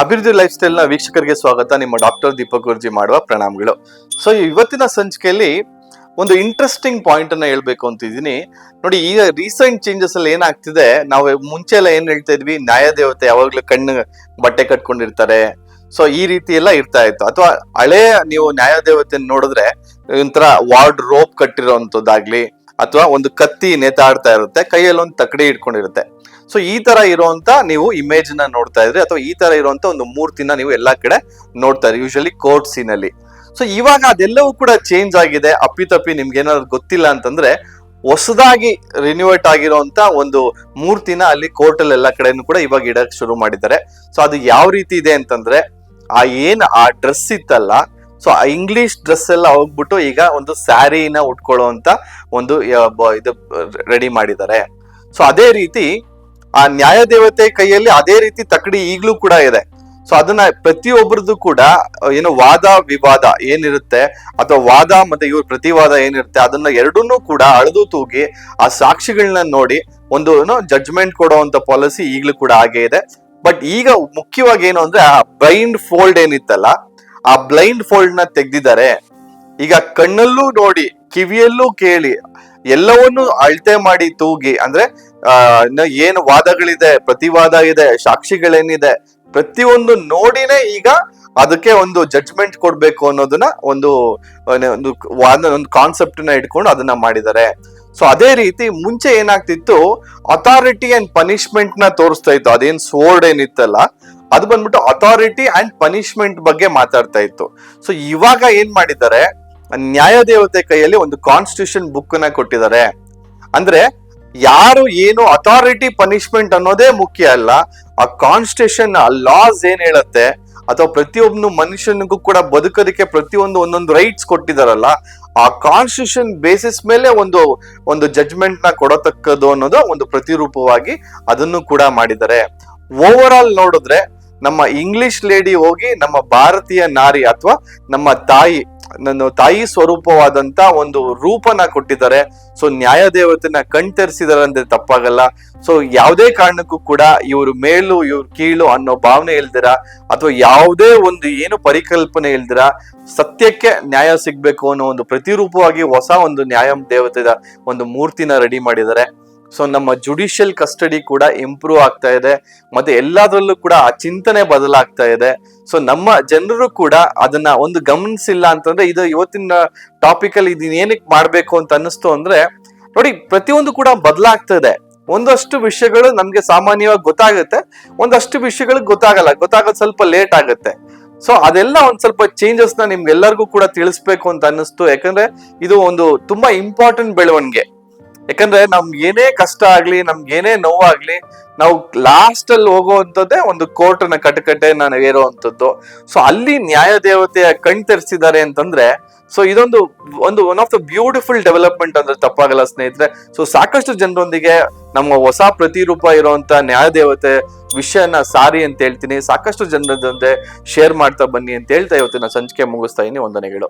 ಅಭಿವೃದ್ಧಿ ಲೈಫ್ ಸ್ಟೈಲ್ನ ವೀಕ್ಷಕರಿಗೆ ಸ್ವಾಗತ. ನಿಮ್ಮ ಡಾಕ್ಟರ್ ದೀಪಕ್ ಗುರ್ಜಿ ಮಾಡುವ ಪ್ರಣಾಮಗಳು. ಸೊ ಇವತ್ತಿನ ಸಂಚಿಕೆಯಲ್ಲಿ ಒಂದು ಇಂಟ್ರೆಸ್ಟಿಂಗ್ ಪಾಯಿಂಟ್ ಅನ್ನ ಹೇಳ್ಬೇಕು ಅಂತಿದ್ದೀನಿ. ನೋಡಿ ಈಗ ರೀಸೆಂಟ್ ಚೇಂಜಸ್ ಅಲ್ಲಿ ಏನಾಗ್ತಿದೆ, ನಾವು ಮುಂಚೆ ಎಲ್ಲ ಏನ್ ಹೇಳ್ತಾ ಇದ್ವಿ? ನ್ಯಾಯದೇವತೆ ಯಾವಾಗ್ಲೂ ಕಣ್ಣು ಬಟ್ಟೆ ಕಟ್ಕೊಂಡಿರ್ತಾರೆ. ಸೊ ಈ ರೀತಿ ಎಲ್ಲ ಇರ್ತಾ ಇತ್ತು. ಅಥವಾ ಹಳೆ ನೀವು ನ್ಯಾಯದೇವತೆ ನೋಡಿದ್ರೆ, ಒಂಥರ ವಾರ್ಡ್ ರೋಪ್ ಕಟ್ಟಿರೋಂಥದ್ದಾಗ್ಲಿ, ಅಥವಾ ಒಂದು ಕತ್ತಿ ನೇತಾಡ್ತಾ ಇರುತ್ತೆ ಕೈಯಲ್ಲಿ ಒಂದು ತಕಡಿ ಇಟ್ಕೊಂಡಿರುತ್ತೆ. ಸೊ ಈ ತರ ಇರುವಂತ ನೀವು ಇಮೇಜ್ನ ನೋಡ್ತಾ ಇದ್ರಿ ಅಥವಾ ಈ ತರ ಇರುವಂತ ಒಂದು ಮೂರ್ತಿನ ನೀವು ಎಲ್ಲಾ ಕಡೆ ನೋಡ್ತಾ ಇದ್ರಿ ಯೂಶಲಿ ಕೋರ್ಟ್ ಸೀನ್ ಅಲ್ಲಿ. ಸೊ ಇವಾಗ ಅದೆಲ್ಲವೂ ಕೂಡ ಚೇಂಜ್ ಆಗಿದೆ. ಅಪ್ಪಿತಪ್ಪಿ ನಿಮ್ಗೆ ಏನಾದ್ರು ಗೊತ್ತಿಲ್ಲ ಅಂತಂದ್ರೆ, ಹೊಸದಾಗಿ ರಿನ್ಯೂವೇಟ್ ಆಗಿರುವಂತ ಒಂದು ಮೂರ್ತಿನ ಅಲ್ಲಿ ಕೋರ್ಟ್ ಅಲ್ಲಿ ಎಲ್ಲಾ ಕಡೆನೂ ಕೂಡ ಇವಾಗ ಇಡಕ್ ಶುರು ಮಾಡಿದ್ದಾರೆ. ಸೊ ಅದು ಯಾವ ರೀತಿ ಇದೆ ಅಂತಂದ್ರೆ, ಆ ಏನ್ ಆ ಡ್ರೆಸ್ ಇತ್ತಲ್ಲ ಸೊ ಆ ಇಂಗ್ಲಿಷ್ ಡ್ರೆಸ್ ಎಲ್ಲ ಹೋಗ್ಬಿಟ್ಟು ಈಗ ಒಂದು ಸ್ಯಾರಿನ ಉಟ್ಕೊಳ್ಳುವಂತ ಒಂದು ಇದು, ರೆಡಿ ಮಾಡಿದ್ದಾರೆ. ಸೊ ಅದೇ ರೀತಿ ಆ ನ್ಯಾಯ ದೇವತೆ ಕೈಯಲ್ಲಿ ಅದೇ ರೀತಿ ತಕ್ಕಡಿ ಈಗಲೂ ಕೂಡ ಇದೆ. ಸೊ ಅದನ್ನ ಪ್ರತಿಯೊಬ್ಬರದ್ದು ಕೂಡ ಏನು ವಾದ, ವಿವಾದ ಏನಿರುತ್ತೆ, ಅಥವಾ ವಾದ ಮತ್ತೆ ಇವ್ರ ಪ್ರತಿವಾದ ಏನಿರುತ್ತೆ, ಅದನ್ನ ಎರಡನ್ನೂ ಕೂಡ ಅಳೆದು ತೂಗಿ ಆ ಸಾಕ್ಷಿಗಳನ್ನ ನೋಡಿ ಒಂದು, ಏನು ಜಡ್ಜ್ಮೆಂಟ್ ಕೊಡುವಂತ ಪಾಲಿಸಿ ಈಗ್ಲೂ ಕೂಡ ಹಾಗೆ ಇದೆ. ಬಟ್ ಈಗ ಮುಖ್ಯವಾಗಿ ಏನು ಅಂದ್ರೆ, ಆ ಬ್ಲೈಂಡ್ ಫೋಲ್ಡ್ ಏನಿತ್ತಲ್ಲ, ಆ ಬ್ಲೈಂಡ್ ಫೋಲ್ಡ್ನ ತೆಗ್ದಿದ್ದಾರೆ. ಈಗ ಕಣ್ಣಲ್ಲೂ ನೋಡಿ, ಕಿವಿಯಲ್ಲೂ ಕೇಳಿ ಎಲ್ಲವನ್ನೂ ಅಳತೆ ಮಾಡಿ ತೂಗಿ, ಅಂದ್ರೆ ಏನು ವಾದಗಳಿದೆ, ಪ್ರತಿವಾದ ಇದೆ, ಸಾಕ್ಷಿಗಳೇನಿದೆ, ಪ್ರತಿಯೊಂದು ನೋಡಿನೇ ಈಗ ಅದಕ್ಕೆ ಒಂದು ಜಡ್ಜ್ಮೆಂಟ್ ಕೊಡ್ಬೇಕು ಅನ್ನೋದನ್ನ ಒಂದು ಒಂದು ಒಂದು ಕಾನ್ಸೆಪ್ಟ್ನ ಇಟ್ಕೊಂಡು ಅದನ್ನ ಮಾಡಿದ್ದಾರೆ. ಸೊ ಅದೇ ರೀತಿ ಮುಂಚೆ ಏನಾಗ್ತಿತ್ತು ಅಥಾರಿಟಿ ಅಂಡ್ ಪನಿಷ್ಮೆಂಟ್ನ ತೋರಿಸ್ತಾ ಇತ್ತು. ಅದೇನ್ ಸೋರ್ಡ್ ಏನಿತ್ತಲ್ಲ, ಅದು ಬಂದ್ಬಿಟ್ಟು ಅಥಾರಿಟಿ ಅಂಡ್ ಪನಿಷ್ಮೆಂಟ್ ಬಗ್ಗೆ ಮಾತಾಡ್ತಾ ಇತ್ತು. ಸೊ ಇವಾಗ ಏನ್ ಮಾಡಿದ್ದಾರೆ ನ್ಯಾಯದೇವತೆ ಕೈಯಲ್ಲಿ ಒಂದು ಕಾನ್ಸ್ಟಿಟ್ಯೂಷನ್ ಬುಕ್ನ ಕೊಟ್ಟಿದ್ದಾರೆ. ಅಂದ್ರೆ ಯಾರು ಏನು ಅಥಾರಿಟಿ ಪನಿಷ್ಮೆಂಟ್ ಅನ್ನೋದೇ ಮುಖ್ಯ ಅಲ್ಲ, ಆ ಕಾನ್ಸ್ಟಿಟ್ಯೂಷನ್ ಆ ಲಾಸ್ ಏನ್ ಹೇಳತ್ತೆ, ಅಥವಾ ಪ್ರತಿಯೊಬ್ಬನು ಮನುಷ್ಯನಿಗೂ ಕೂಡ ಬದುಕೋದಕ್ಕೆ ಪ್ರತಿಯೊಂದು ಒಂದೊಂದು ರೈಟ್ಸ್ ಕೊಟ್ಟಿದಾರಲ್ಲ ಆ ಕಾನ್ಸ್ಟಿಟ್ಯೂಷನ್ ಬೇಸಿಸ್ ಮೇಲೆ ಒಂದು ಒಂದು ಜಡ್ಜ್ಮೆಂಟ್ನ ಕೊಡತಕ್ಕದ್ದು ಅನ್ನೋದು ಒಂದು ಪ್ರತಿರೂಪವಾಗಿ ಅದನ್ನು ಕೂಡ ಮಾಡಿದ್ದಾರೆ. ಓವರ್ ಆಲ್ ನೋಡಿದ್ರೆ ನಮ್ಮ ಇಂಗ್ಲಿಷ್ ಲೇಡಿ ಹೋಗಿ ನಮ್ಮ ಭಾರತೀಯ ನಾರಿ ಅಥವಾ ನಮ್ಮ ತಾಯಿ ನನ್ನ ತಾಯಿ ಸ್ವರೂಪವಾದಂತ ಒಂದು ರೂಪನ ಕೊಟ್ಟಿದ್ದಾರೆ. ಸೊ ನ್ಯಾಯ ದೇವತೆನ ಕಣ್ತರಿಸಿದಾರೆ ಅಂದ್ರೆ ತಪ್ಪಾಗಲ್ಲ. ಸೊ ಯಾವುದೇ ಕಾರಣಕ್ಕೂ ಕೂಡ ಇವರು ಮೇಲು, ಇವ್ರು ಕೀಳು ಅನ್ನೋ ಭಾವನೆ ಇಲ್ದಿರ? ಅಥವಾ ಯಾವುದೇ ಒಂದು ಏನು ಪರಿಕಲ್ಪನೆ ಇಲ್ದಿರ? ಸತ್ಯಕ್ಕೆ ನ್ಯಾಯ ಸಿಗ್ಬೇಕು ಅನ್ನೋ ಒಂದು ಪ್ರತಿರೂಪವಾಗಿ ಹೊಸ ಒಂದು ನ್ಯಾಯ ದೇವತೆದ ಒಂದು ಮೂರ್ತಿನ ರೆಡಿ ಮಾಡಿದ್ದಾರೆ. ಸೊ ನಮ್ಮ ಜುಡಿಷಿಯಲ್ ಕಸ್ಟಡಿ ಕೂಡ ಇಂಪ್ರೂವ್ ಆಗ್ತಾ ಇದೆ. ಮತ್ತೆ ಎಲ್ಲದರಲ್ಲೂ ಕೂಡ ಆ ಚಿಂತನೆ ಬದಲಾಗ್ತಾ ಇದೆ. ಸೊ ನಮ್ಮ ಜನರು ಕೂಡ ಅದನ್ನ ಒಂದು ಗಮನಿಸಿಲ್ಲ ಅಂತಂದ್ರೆ ಇದು ಇವತ್ತಿನ ಟಾಪಿಕ್ ಅಲ್ಲಿ ಇದನ್ನ ಮಾಡ್ಬೇಕು ಅಂತ ಅನ್ನಿಸ್ತು ಅಂದ್ರೆ, ನೋಡಿ, ಪ್ರತಿಯೊಂದು ಕೂಡ ಬದಲಾಗ್ತಾ ಇದೆ. ಒಂದಷ್ಟು ವಿಷಯಗಳು ನಮ್ಗೆ ಸಾಮಾನ್ಯವಾಗಿ ಗೊತ್ತಾಗುತ್ತೆ, ಒಂದಷ್ಟು ವಿಷಯಗಳು ಗೊತ್ತಾಗಲ್ಲ. ಗೊತ್ತಾಗೋದು ಸ್ವಲ್ಪ ಲೇಟ್ ಆಗುತ್ತೆ. ಸೊ ಅದೆಲ್ಲ ಒಂದ್ ಸ್ವಲ್ಪ ಚೇಂಜಸ್ನ ನಿಮ್ಗೆಲ್ಲರಿಗೂ ಕೂಡ ತಿಳಿಸ್ಬೇಕು ಅಂತ ಅನ್ನಿಸ್ತು. ಯಾಕಂದ್ರೆ ಇದು ಒಂದು ತುಂಬಾ ಇಂಪಾರ್ಟೆಂಟ್ ಬೆಳವಣಿಗೆ. ಯಾಕಂದ್ರೆ ನಮ್ಗೆ ಏನೇ ಕಷ್ಟ ಆಗ್ಲಿ, ನಮ್ಗೆ ಏನೇ ನೋವಾಗ್ಲಿ, ನಾವು ಲಾಸ್ಟ್ ಅಲ್ಲಿ ಹೋಗುವಂತದ್ದೇ ಒಂದು ಕೋರ್ಟ್ನ ಕಟಕಟೆ ನಾನು ಏರುವಂತದ್ದು ಸೊ ಅಲ್ಲಿ ನ್ಯಾಯ ದೇವತೆಯ ಕಣ್ ತೆರೆಸಿದ್ದಾರೆ ಅಂತಂದ್ರೆ ಸೊ ಇದೊಂದು, ಒಂದು one of the beautiful development ಅಂದ್ರೆ ತಪ್ಪಾಗಲ್ಲ ಸ್ನೇಹಿತರೆ. ಸೊ ಸಾಕಷ್ಟು ಜನರೊಂದಿಗೆ ನಮ್ಮ ಹೊಸ ಪ್ರತಿರೂಪ ಇರುವಂತ ನ್ಯಾಯ ದೇವತೆ ವಿಷಯನ ಸಾರಿ ಅಂತ ಹೇಳ್ತೀನಿ. ಸಾಕಷ್ಟು ಜನರ ಜೊತೆ ಶೇರ್ ಮಾಡ್ತಾ ಬನ್ನಿ ಅಂತ ಹೇಳ್ತಾ ಇವತ್ತಿನ ಸಂಚಿಕೆ ಮುಗಿಸ್ತಾ ಇದೀನಿ. ವಂದನೆಗಳು.